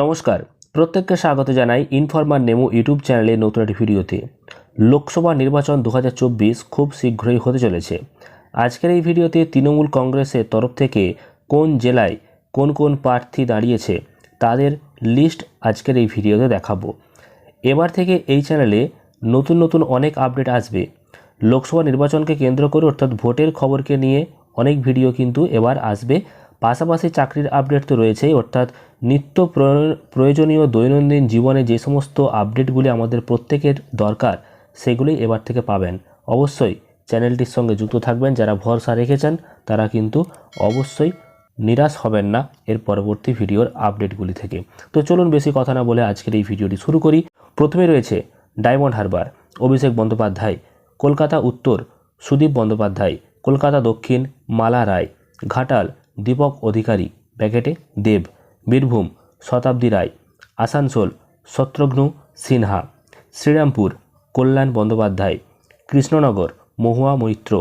নমস্কার। প্রত্যেককে স্বাগত জানাই ইনফরমার নেমো ইউটিউব চ্যানেলে নতুন একটি ভিডিওতে। লোকসভা নির্বাচন দু হাজার চব্বিশ খুব শীঘ্রই হতে চলেছে। আজকের এই ভিডিওতে তৃণমূল কংগ্রেসের তরফ থেকে কোন জেলায় কোন কোন প্রার্থী দাঁড়িয়েছে তাদের লিস্ট আজকের এই ভিডিওতে দেখাবো। এবার থেকে এই চ্যানেলে নতুন নতুন অনেক আপডেট আসবে। লোকসভা নির্বাচনকে কেন্দ্র করে অর্থাৎ ভোটের খবরকে নিয়ে অনেক ভিডিও কিন্তু এবার আসবে। পাশাপাশি চাকরির আপডেট তো রয়েছেই, অর্থাৎ নিত্য প্রয়- প্রয়োজনীয় দৈনন্দিন জীবনে যে সমস্ত আপডেটগুলি আমাদের প্রত্যেকের দরকার, সেগুলি এবার থেকে পাবেন। অবশ্যই চ্যানেলটির সঙ্গে যুক্ত থাকবেন, যারা ভরসা রেখেছেন, তারা কিন্তু অবশ্যই নিরাশ হবেন না এর পরবর্তী ভিডিওর আপডেটগুলি থেকে। তো চলুন বেশি কথা না বলে আজকের এই ভিডিওটি শুরু করি। প্রথমে রয়েছে ডায়মন্ড হারবার, অভিষেক বন্দ্যোপাধ্যায়, কলকাতা উত্তর, সুদীপ বন্দ্যোপাধ্যায়, কলকাতা দক্ষিণ, মালা রায়, ঘাটাল দীপক অধিকারী ব্যাকেটে দেব, বীরভূম, শতাব্দী রায়, আসানসোল, শত্রুঘ্ন সিনহা, শ্রীরামপুর, কল্যাণ বন্দ্যোপাধ্যায়, কৃষ্ণনগর, মহুয়া মৈত্র,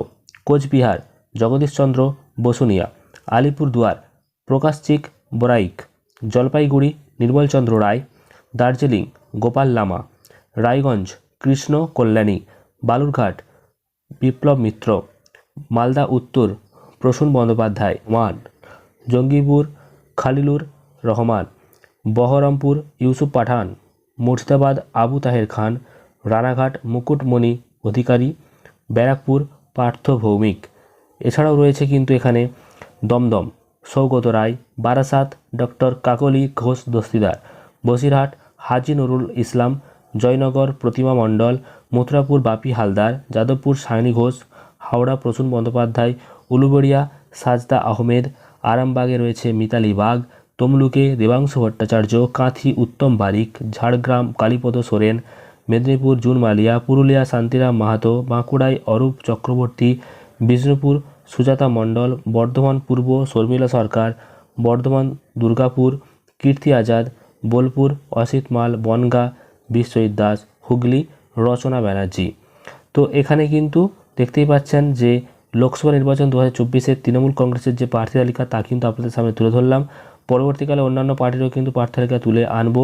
কোচবিহার, জগদীশচন্দ্র বসুনিয়া, আলিপুরদুয়ার, প্রকাশচিক বরাইক, জলপাইগুড়ি নির্মলচন্দ্র রায়, দার্জিলিং গোপাল লামা, রায়গঞ্জ কৃষ্ণ কল্যাণী, বালুরঘাট বিপ্লব মিত্র, মালদা উত্তর প্রসূন বন্দ্যোপাধ্যায় ওয়ান জঙ্গিপুর, খালিলুর রহমান, বহরমপুর, ইউসুফ পাঠান, মুর্শিদাবাদ, আবু তাহের খান, রানাঘাট, মুকুটমণি অধিকারী, ব্যারাকপুর, পার্থ ভৌমিক। এছাড়াও রয়েছে কিন্তু এখানে দমদম, সৌগত রায়, বারাসাত, ডক্টর কাকলি ঘোষ দস্তিদার, বসিরহাট, হাজি নুরুল ইসলাম, জয়নগর, প্রতিমা মণ্ডল, মথুরাপুর, বাপি হালদার, যাদবপুর, সায়নী ঘোষ, হাওড়া, প্রসূন বন্দ্যোপাধ্যায় উলুবেড়িয়া, সাজদা আহমেদ, আরামবাগে রয়েছে মিতালি বাগ, তমলুকে দেবাংশু ভট্টাচার্য, কাঁথি উত্তম বারিক ঝাড়গ্রাম কালীপদ সোরেন, মেদিনীপুর জুন মালিয়া পুরুলিয়া শান্তিরাম মাহাতো, বাঁকুড়ায় অরূপ চক্রবর্তী, বিষ্ণুপুর সুজাতা মণ্ডল, বর্ধমান পূর্ব শর্মিলা সরকার, বর্ধমান দুর্গাপুর কীর্তি আজাদ, বোলপুর অসিত মাল, বনগা বিশ্বজিৎ দাস, হুগলি রচনা ব্যানার্জি। তো এখানে কিন্তু দেখতেই পাচ্ছেন যে লোকসভা নির্বাচন দু হাজার চব্বিশের তৃণমূল কংগ্রেসের যে প্রার্থী তালিকা তা কিন্তু আপনাদের সামনে তুলে ধরলাম। পরবর্তীকালে অন্যান্য পার্টিরও কিন্তু প্রার্থী তালিকা তুলে আনব।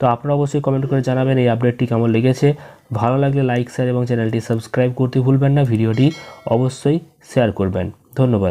তো আপনারা অবশ্যই কমেন্ট করে জানাবেন এই আপডেটটি কেমন লেগেছে। ভালো লাগলে লাইক শেয়ার এবং চ্যানেলটি সাবস্ক্রাইব করতে ভুলবেন না। ভিডিওটি অবশ্যই শেয়ার করবেন। ধন্যবাদ।